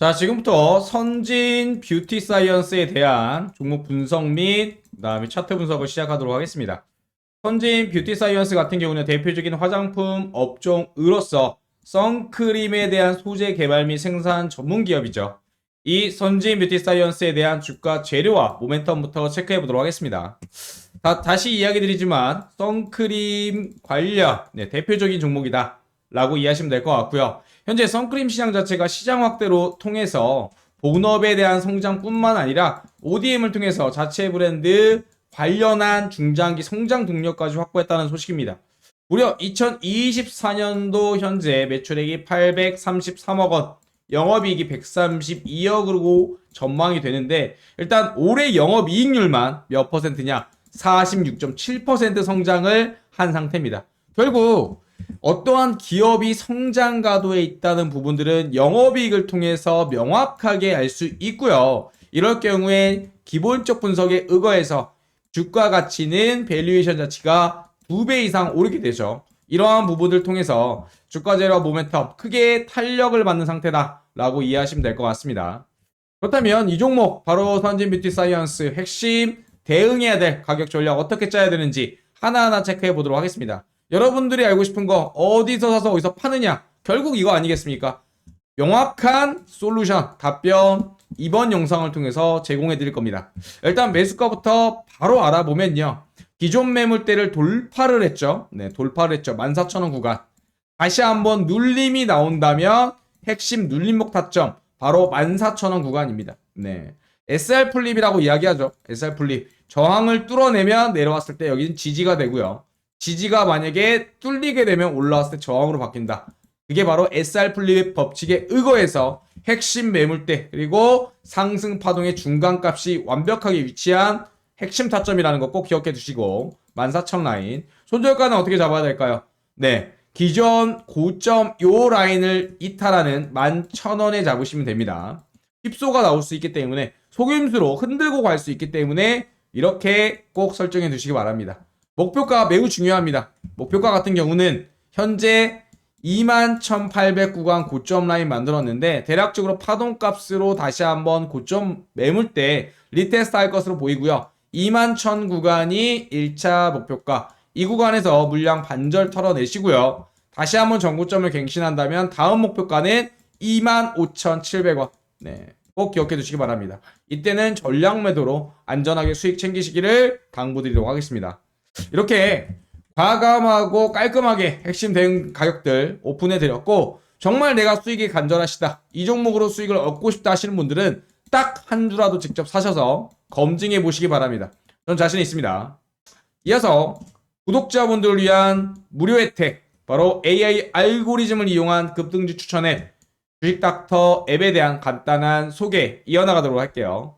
자, 지금부터 선진 뷰티 사이언스에 대한 종목 분석 및 그다음에 차트 분석을 시작하도록 하겠습니다. 선진 뷰티 사이언스 같은 경우는 대표적인 화장품 업종으로서 선크림에 대한 소재 개발 및 생산 전문 기업이죠. 이 선진 뷰티 사이언스에 대한 주가 재료와 모멘텀부터 체크해 보도록 하겠습니다. 다, 다시 이야기 드리지만 선크림 관련 네, 대표적인 종목이다 라고 이해하시면 될 것 같고요. 현재 선크림 시장 자체가 시장 확대로 통해서 본업에 대한 성장뿐만 아니라 ODM을 통해서 자체 브랜드 관련한 중장기 성장 동력까지 확보했다는 소식입니다. 무려 2024년도 현재 매출액이 833억 원, 영업이익이 132억으로 전망이 되는데 일단 올해 영업이익률만 몇 퍼센트냐? 46.7% 성장을 한 상태입니다. 결국 어떠한 기업이 성장 가도에 있다는 부분들은 영업이익을 통해서 명확하게 알 수 있고요. 이럴 경우에 기본적 분석에 의거해서 주가 가치는 밸류에이션 자체가 두 배 이상 오르게 되죠. 이러한 부분을 통해서 주가 재료 모멘텀 크게 탄력을 받는 상태다라고 이해하시면 될 것 같습니다. 그렇다면 이 종목 바로 선진 뷰티 사이언스 핵심 대응해야 될 가격 전략 어떻게 짜야 되는지 하나하나 체크해 보도록 하겠습니다. 여러분들이 알고 싶은 거 어디서 사서 어디서 파느냐 결국 이거 아니겠습니까? 명확한 솔루션 답변 이번 영상을 통해서 제공해 드릴 겁니다. 일단 매수가부터 바로 알아보면요. 기존 매물대를 돌파를 했죠. 네, 돌파를 했죠. 14,000원 구간. 다시 한번 눌림이 나온다면 핵심 눌림목 타점 바로 14,000원 구간입니다. 네. SR 플립이라고 이야기하죠. SR 플립. 저항을 뚫어내면 내려왔을 때 여기는 지지가 되고요. 지지가 만약에 뚫리게 되면 올라왔을 때 저항으로 바뀐다. 그게 바로 SR 플립의 법칙에 의거해서 핵심 매물대 그리고 상승 파동의 중간값이 완벽하게 위치한 핵심 타점이라는 거 꼭 기억해 두시고 14,000 라인 손절가는 어떻게 잡아야 될까요? 네 기존 고점 요 라인을 이탈하는 11,000원에 잡으시면 됩니다. 힙소가 나올 수 있기 때문에 속임수로 흔들고 갈 수 있기 때문에 이렇게 꼭 설정해 두시기 바랍니다. 목표가 매우 중요합니다. 목표가 같은 경우는 현재 21,800 구간 고점 라인 만들었는데 대략적으로 파동값으로 다시 한번 고점 매물대 리테스트 할 것으로 보이고요. 21,000 구간이 1차 목표가 이 구간에서 물량 반절 털어내시고요. 다시 한번 전고점을 갱신한다면 다음 목표가는 25,700원. 네. 꼭 기억해 두시기 바랍니다. 이때는 전량 매도로 안전하게 수익 챙기시기를 당부드리도록 하겠습니다. 이렇게 과감하고 깔끔하게 핵심 대응 가격들 오픈해 드렸고 정말 내가 수익이 간절하시다 이 종목으로 수익을 얻고 싶다 하시는 분들은 딱 한 주라도 직접 사셔서 검증해 보시기 바랍니다. 전 자신 있습니다. 이어서 구독자분들을 위한 무료 혜택 바로 AI 알고리즘을 이용한 급등주 추천 앱 주식닥터 앱에 대한 간단한 소개 이어나가도록 할게요.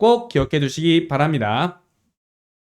꼭 기억해 두시기 바랍니다.